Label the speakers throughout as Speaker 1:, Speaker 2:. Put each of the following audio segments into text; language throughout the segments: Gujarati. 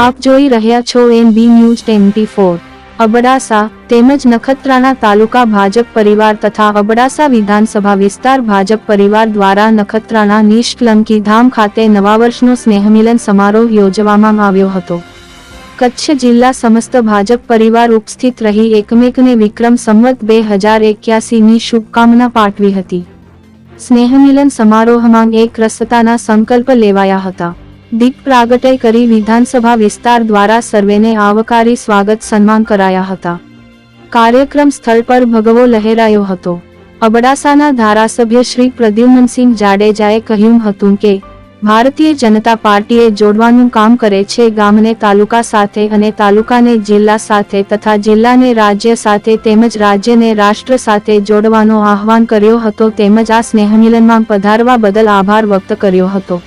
Speaker 1: આપ જોઈ રહ્યા છો N B news twenty four. Abdasa તેમજ નખત્રાણા તાલુકા ભાજપ પરિવાર તથા અબડાસા વિધાનસભા વિસ્તાર ભાજપ પરિવાર દ્વારા નખત્રાણા નિષ્કલંકી ધામ ખાતે નવા વર્ષનો સ્નેહમિલન સમારોહ યોજવામાં આવ્યો હતો. કચ્છ જિલ્લા સમસ્ત ભાજપ પરિવાર ઉપસ્થિત રહી એકમેકને વિક્રમ સંવત બે હજાર એક્યાસીની શુભકામના પાઠવી હતી. સ્નેહમિલન સમારોહમાં એક રસતાના સંકલ્પ લેવાયા હતા. દીપ પ્રાગટય કરી વિધાનસભા વિસ્તાર દ્વારા સર્વેને આવકારી સ્વાગત સન્માન કરાયા હતા. કાર્યક્રમ સ્થળ પર ભગવો લહેરાયો હતો. અબડાસાના ધારાસભ્ય શ્રી પ્રદ્યુમનસિંહ જાડેજાએ કહ્યું હતું કે, ભારતીય જનતા પાર્ટીએ જોડવાનું કામ કરે છે ગામને તાલુકા સાથે અને તાલુકાને જિલ્લા સાથે તથા જિલ્લાને રાજ્ય સાથે તેમજ રાજ્યને રાષ્ટ્ર સાથે જોડવાનો આહવાન કર્યો હતો તેમજ આ સ્નેહમિલનમાં પધારવા બદલ આભાર વ્યક્ત કર્યો હતો.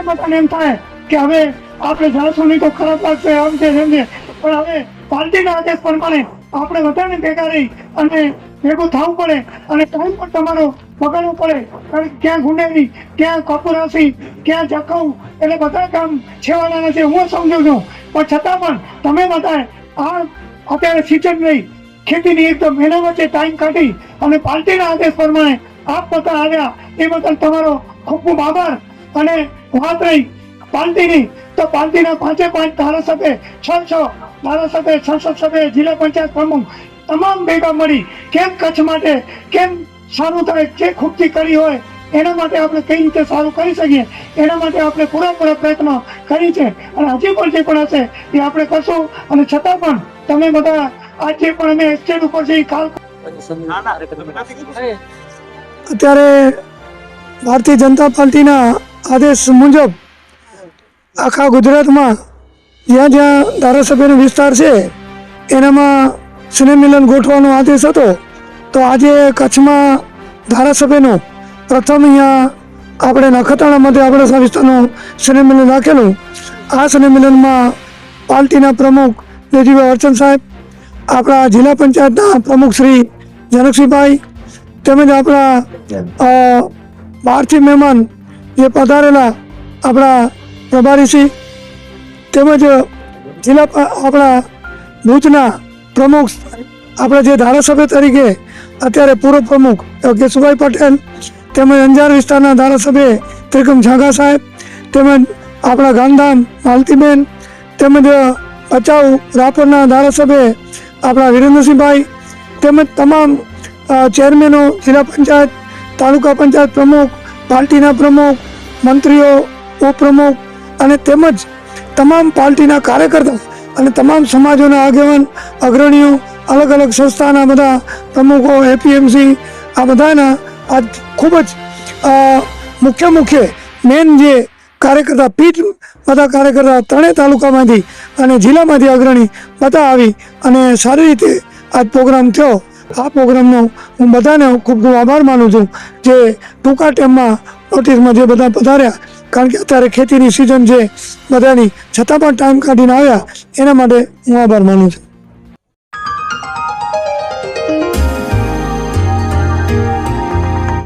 Speaker 2: બધાને એમ થાય કે હવે આપણે જાણશું નહીં તો ખરાબ લાગશે આમ છે, તેમ છે. પણ હવે પાર્ટીના આદેશ પ્રમાણે આપણે બધાને ભેગા રહી અને ભેગું થવું પડે અને ટાઈમ પણ તમારો બગાડવો પડે. કારણ ક્યાં ગુંડેરી ક્યાં કપુરાસી, ક્યાં જખૌ, એટલે બધા કામ છેવાના નથી હું સમજુ છું. પણ છતાં પણ તમે બધાએ આ અત્યારે સિઝન રહી. ખેતીની એકદમ એના વચ્ચે ટાઈમ કાઢી અને પાર્ટીના આદેશ પ્રમાણે આપ બધા આવ્યા એ બદલ તમારો ખૂબ ખૂબ આભાર. અને વાત રહી પાર્ટીની તો પાલતીના પાંચે પાંચ ધારાસભ્ય છ છ ધારાસભ્ય સંસદ સભ્ય જિલ્લા પંચાયત પ્રમુખ તમામ ભેગા મળી કેમ કચ્છ માટે કેમ સારું થાય જે ખૂબતી કરી હોય એના માટે આપણે કઈ રીતે સારું કરી શકીએ એના માટે આપણે પૂરેપૂરા પ્રયત્નો કરી છે. અને હજી પણ જે પણ હશે એ આપણે કરશું. અને છતાં પણ તમે બધા આજે પણ અમે એસ્ટેટ ઉપર છે કાલ અત્યારે ભારતીય જનતા પાર્ટીના આદેશ મુજબ આખા ગુજરાતમાં જ્યાં જ્યાં ધારાસભ્યનો વિસ્તાર છે, એનામાં સ્નેહમિલન ગોઠવાનો આદેશ હતો, તો આજે કચ્છમાં ધારાસભ્યનો પ્રથમ અહીંયા આપણે નખત્રાણા મધ્ય અબડાસા વિસ્તારનું સ્નેહમિલન રાખેલું. આ સ્નેહમિલનમાં પાર્ટીના પ્રમુખ દેજીભાઈ અર્ચન સાહેબ, આપણા જિલ્લા પંચાયતના પ્રમુખ શ્રી જનકસિંહભાઈ તેમજ આપણા બહારથી મહેમાન જે પધારેલા આપણા પ્રભારીશ્રી તેમજ જિલ્લા આપણા ભુજના પ્રમુખ આપણા જે ધારાસભ્ય તરીકે અત્યારે પૂર્વ પ્રમુખ કેશુભાઈ પટેલ તેમજ અંજાર વિસ્તારના ધારાસભ્ય ત્રિકમ ઝાંગા સાહેબ તેમજ આપણા ગાંધામ માલતીબેન તેમજ ભચાઉ રાપરના ધારાસભ્ય આપણા વિરેન્દ્રસિંહભાઈ તેમજ તમામ ચેરમેનો જિલ્લા પંચાયત, તાલુકા પંચાયત પ્રમુખ પાર્ટીના પ્રમુખ, મંત્રીઓ, ઉપપ્રમુખ અને તેમજ તમામ પાર્ટીના કાર્યકર્તા અને તમામ સમાજોના આગેવાન, અગ્રણીઓ અલગ અલગ સંસ્થાના બધા પ્રમુખો એપીએમસી આ બધાના આજ ખૂબ જ મુખ્ય મુખ્ય મેન જે કાર્યકર્તા, પીઠ બધા કાર્યકર્તા ત્રણેય તાલુકામાંથી અને જિલ્લામાંથી અગ્રણી બધા આવી અને સારી રીતે આજ પ્રોગ્રામ થયો. આ પ્રોગ્રામનો હું બધાને ખૂબ ખૂબ આભાર માનું છું જે ટૂંકા ટાઈમમાં નોટિસમાં જે બધા પધાર્યા, કારણ કે અત્યારે ખેતીની સિઝન છે, બધાની, છતાં પણ ટાઈમ કાઢીને આવ્યા, એના માટે હું આભાર માનું છું.